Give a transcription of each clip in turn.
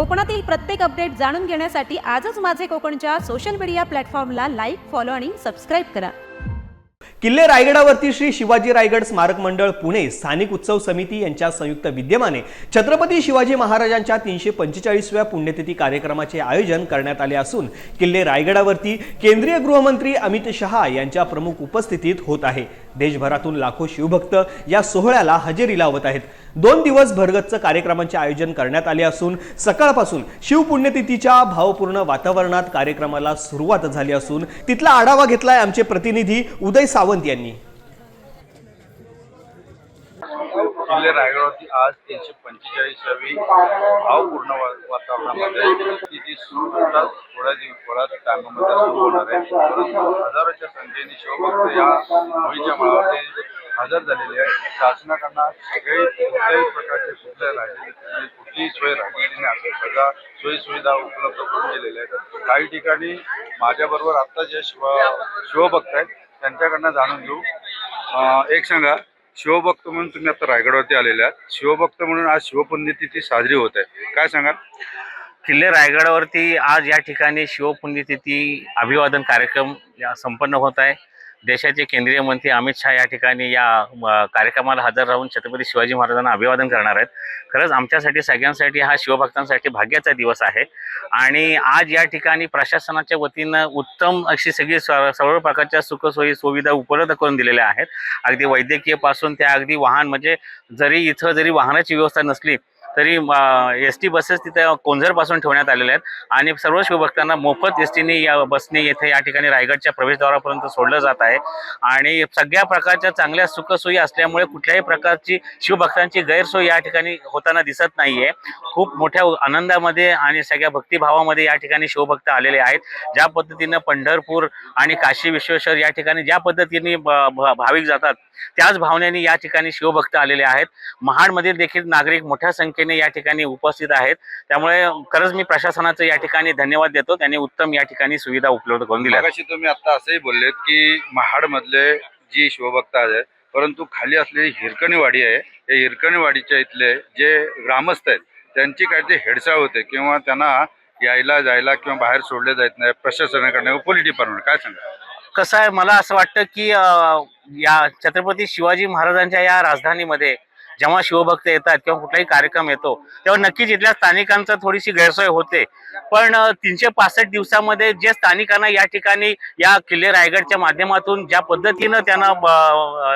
कोकणातील प्रत्येक अपडेट जाणून घेण्यासाठी आजच माझे कोकणच्या सोशल मीडिया प्लॅटफॉर्मला लाईक फॉलो आणि सबस्क्राईब करा. किल्ले रायगडावरती श्री शिवाजी रायगड स्मारक मंडळ पुणे स्थानिक उत्सव समिती यांच्या संयुक्त विद्यमाने छत्रपती शिवाजी महाराजांच्या तीनशे पंचेचाळीसव्या पुण्यतिथी कार्यक्रमाचे आयोजन करण्यात आले असून किल्ले रायगडावरती केंद्रीय गृहमंत्री अमित शहा यांच्या प्रमुख उपस्थितीत होत आहे. देशभरातून लाखो शिवभक्त या सोहळ्याला हजेरी लावत आहेत. दोन दिवस भरगच्च कार्यक्रमांचे आयोजन करण्यात आले असून सकाळपासून शिवपुण्यतिथीच्या भावपूर्ण वातावरणात कार्यक्रमाला सुरुवात झाली असून तिथला आढावा घेतलाय आमचे प्रतिनिधी उदय सावंत यांनी. किल्ले रायगडावरती आज तीनशे पंचेचाळीसावी भावपूर्ण वा- वातावरणामध्ये तिथे सुरू होतात थोड्या दिवस थोड्या टायमामध्ये सुरू होणार आहे. परंतु हजाराच्या संख्येने शिवभक्त या होळीच्या माळावरती हजर झालेले आहे शासनाकडनं सगळे कुठल्याही प्रकारचे कुठल्या राहिलेले कुठलीही सोय राहिलेली नाही असं सगळ्या सोयी सुविधा उपलब्ध करून दिलेल्या आहेत. काही ठिकाणी माझ्याबरोबर आत्ता जे शिव शिवभक्त आहेत त्यांच्याकडनं जाणून घेऊ. एक सांगा. शिवभक्त म्हणून तुम्ही आता रायगडवरती आलेले आहात. शिवभक्त म्हणून आज शिवपुण्यतिथी साजरी होत आहे. काय सांगाल? किल्ले रायगडावरती आज या ठिकाणी शिवपुण्यतिथी अभिवादन कार्यक्रम संपन्न होत आहे. देशाचे केंद्रीय मंत्री अमित शहा या ठिकाणी या कार्यक्रमाला हजर राहून छत्रपती शिवाजी महाराजांना अभिवादन करणार आहेत. खरंच आमच्यासाठी सगळ्यांसाठी हा शिवभक्तांसाठी भाग्याचा दिवस आहे. आणि आज या ठिकाणी प्रशासनाच्या वतीनं उत्तम अशी सगळी स- सर्व प्रकारच्या सुखसोयी सुविधा उपलब्ध करून दिलेल्या आहेत. अगदी वैद्यकीयपासून त्या अगदी वाहन म्हणजे जरी इथं जरी वाहनाची व्यवस्था नसली तरी एस टी बसेस तिथे कोंझरपासून ठेवण्यात आलेल्या आहेत. आणि सर्व शिवभक्तांना मोफत एस टीने या बसने येथे या ठिकाणी रायगडच्या प्रवेशद्वारापर्यंत सोडलं जात आहे. आणि सगळ्या प्रकारच्या चांगल्या सुखसोयी असल्यामुळे कुठल्याही प्रकारची शिवभक्तांची गैरसोय या ठिकाणी होताना दिसत नाहीये. खूप मोठ्या आनंदामध्ये आणि सगळ्या भक्तिभावामध्ये या ठिकाणी शिवभक्त आलेले आहेत. ज्या पद्धतीनं पंढरपूर आणि काशी विश्वेश्वर या ठिकाणी ज्या पद्धतीने भाविक जातात त्याच भावनेने या ठिकाणी शिवभक्त आलेले आहेत. महाडमधील देखील नागरिक मोठ्या संख्येने या ठिकाणी उपस्थित आहेत. त्यामुळे खरंच मी प्रशासनाचं या ठिकाणी धन्यवाद देतो. त्यांनी उत्तम या ठिकाणी सुविधा उपलब्ध करून दिल्या. तुम्ही आता असंही बोललेत की महाडमधले जी शिवभक्त आहेत परंतु खाली असलेली हिरकणीवाडी आहे. या हिरकणीवाडीच्या इथले जे ग्रामस्थ आहेत त्यांची काहीतरी हेडसाळ होते किंवा त्यांना यायला जायला किंवा बाहेर सोडले जात नाही प्रशासनाकडनं पोलीस डिपार्टमेंट काय सांगा? कसं आहे मला असं वाटतं की या छत्रपती शिवाजी महाराजांच्या या राजधानीमध्ये जेव्हा शिवभक्त येतात किंवा कुठलाही कार्यक्रम येतो तेव्हा नक्कीच इथल्या स्थानिकांचं थोडीशी गैरसोय होते. पण तीनशे पासष्ट दिवसामध्ये जे स्थानिकांना या ठिकाणी या किल्ले रायगडच्या माध्यमातून ज्या पद्धतीनं त्यांना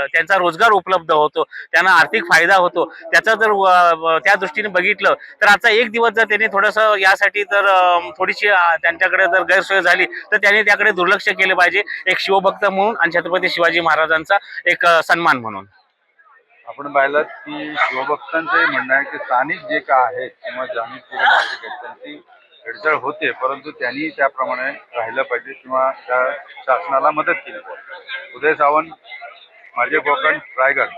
त्यांचा रोजगार उपलब्ध होतो त्यांना आर्थिक फायदा होतो त्याचा जर त्या दृष्टीने बघितलं तर आता एक दिवस जर त्यांनी थोडंसं यासाठी जर थोडीशी त्यांच्याकडे जर गैरसोय झाली तर त्यांनी त्याकडे दुर्लक्ष केले पाहिजे एक शिवभक्त म्हणून आणि छत्रपती शिवाजी महाराजांचा एक सन्मान म्हणून. आपण पाहिलं की शिवभक्तांचंही म्हणणं आहे की स्थानिक जे का आहेत किंवा जाणीव नागरिक आहेत त्यांची हेळसाळ होते परंतु त्यांनी त्याप्रमाणे राहिलं पाहिजे किंवा त्या शासनाला मदत केली पाहिजे. उदय सावंत माझे कोकण रायगड.